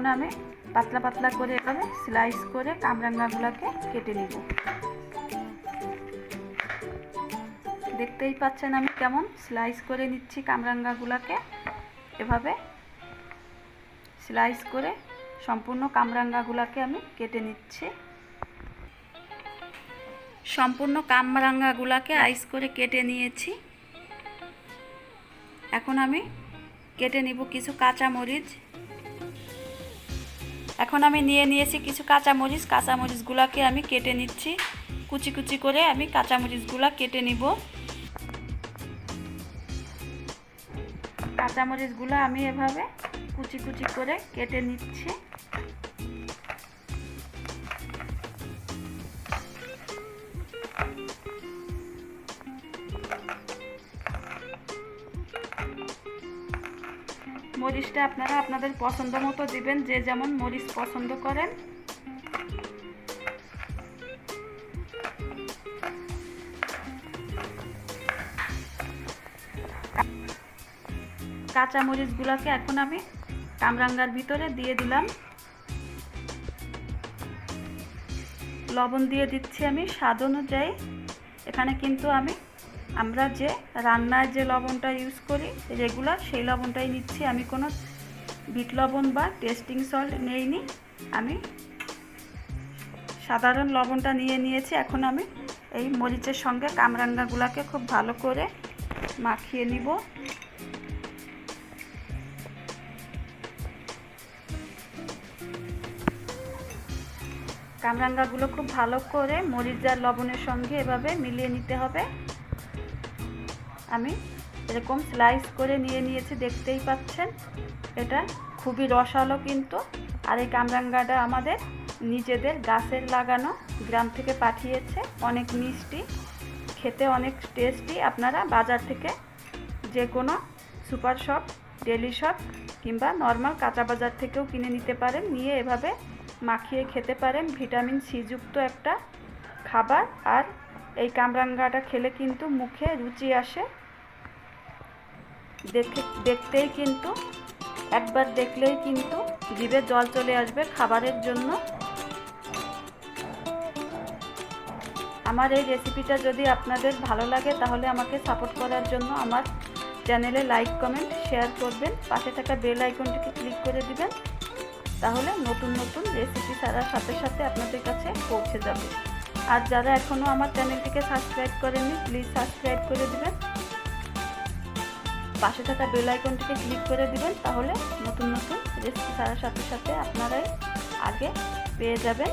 এখন আমি পাতলা পাতলা করে এভাবে স্লাইস করে কামরাঙ্গাগুলোকে কেটে নিব। দেখতেই পাচ্ছেন আমি কেমন স্লাইস করে নিচ্ছি কামরাঙ্গাগুলোকে। এভাবে স্লাইস করে সম্পূর্ণ কামরাঙ্গাগুলোকে আমি কেটে নিচ্ছি। সম্পূর্ণ কামরাঙ্গাগুলোকে আইস করে কেটে নিয়েছি। এখন আমি কেটে নিব কিছু কাঁচা মরিচ এখন আমি নিয়ে নিয়েছি কিছু কাঁচামরিচ। কাঁচামরিচগুলোকে আমি কেটে নিচ্ছি। কুচি কুচি করে আমি কাঁচামরিচগুলো কেটে নিব। কাঁচামরিচগুলো আমি এভাবে কুচি কুচি করে কেটে নিচ্ছি। মরিচটা আপনারা আপনাদের পছন্দ মতো দিবেন, যে যেমন মরিচ পছন্দ করেন। কাঁচা মরিচগুলোকে এখন আমি কামরাঙ্গার ভিতরে দিয়ে দিলাম। লবণ দিয়ে দিচ্ছি আমি, স্বাদ অনুযায়ী। এখানে কিন্তু আমি আমরা যে রান্নায় যে লবণটা ইউজ করি রেগুলার সেই লবণটাই নিচ্ছি। আমি কোনো বিট লবণ বা টেস্টিং সল্ট নেইনি। আমি সাধারণ লবণটা নিয়ে নিয়েছি। এখন আমি এই মরিচের সঙ্গে কামরাঙ্গাগুলোকে খুব ভালো করে মাখিয়ে নিব। কামরাঙ্গাগুলো খুব ভালো করে মরিচ আর লবণের সঙ্গে এভাবে মিলিয়ে নিতে হবে। আমি এরকম স্লাইস করে নিয়ে নিয়েছি, দেখতেই পাচ্ছেন। এটা খুবই রসালো কিন্তু। আর এই কামরাঙ্গাটা আমাদের নিজেদের গাছের লাগানো গ্রাম থেকে পাঠিয়েছে। অনেক মিষ্টি, খেতে অনেক টেস্টি আপনারা বাজার থেকে যে কোনো সুপার শপ ডেলি শপ কিংবা নর্মাল কাঁচা বাজার থেকেও কিনে নিতে পারেন। নিয়ে এভাবে মাখিয়ে খেতে পারেন। ভিটামিন সি যুক্ত একটা খাবার। আর এই কামরাঙ্গাটা খেলে কিন্তু মুখে রুচি আসে। দেখে দেখতেই কিন্তু, একবার দেখলেই কিন্তু জিভে জল চলে আসবে খাবারের জন্য। আমার এই রেসিপিটা যদি আপনাদের ভালো লাগে, তাহলে আমাকে সাপোর্ট করার জন্য আমার চ্যানেলে লাইক কমেন্ট শেয়ার করবেন। পাশে থাকা বেল আইকনটিকে ক্লিক করে দিবেন। তাহলে নতুন নতুন রেসিপি ছাড়ার সাথে সাথে আপনাদের কাছে পৌঁছে যাবে। আর যারা এখনও আমার চ্যানেলটিকে সাবস্ক্রাইব করেননি প্লিজ সাবস্ক্রাইব করে দিবেন। পাশে থাকা বেল আইকনটিকে ক্লিক করে দিবেন, তাহলে নতুন নতুন রেসিপি ছাড়ার সাথে সাথে আপনারাই আগে পেয়ে যাবেন।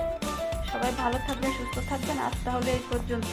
সবাই ভালো থাকবেন, সুস্থ থাকবেন। আজ তাহলে এই পর্যন্ত।